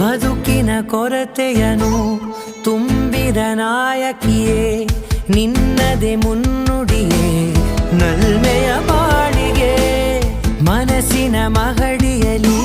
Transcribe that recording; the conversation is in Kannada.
ಬದುಕಿನ ಕೊರತೆಯನು ತುಂಬಿದ ನಾಯಕಿಯೇ ನಿನ್ನದೆ ಮುನ್ನುಡಿಯೇ ನಲ್ಮೆಯ ಬಾಳಿಗೆ ಮನಸ್ಸಿನ ಮಹಡಿಯಲಿ.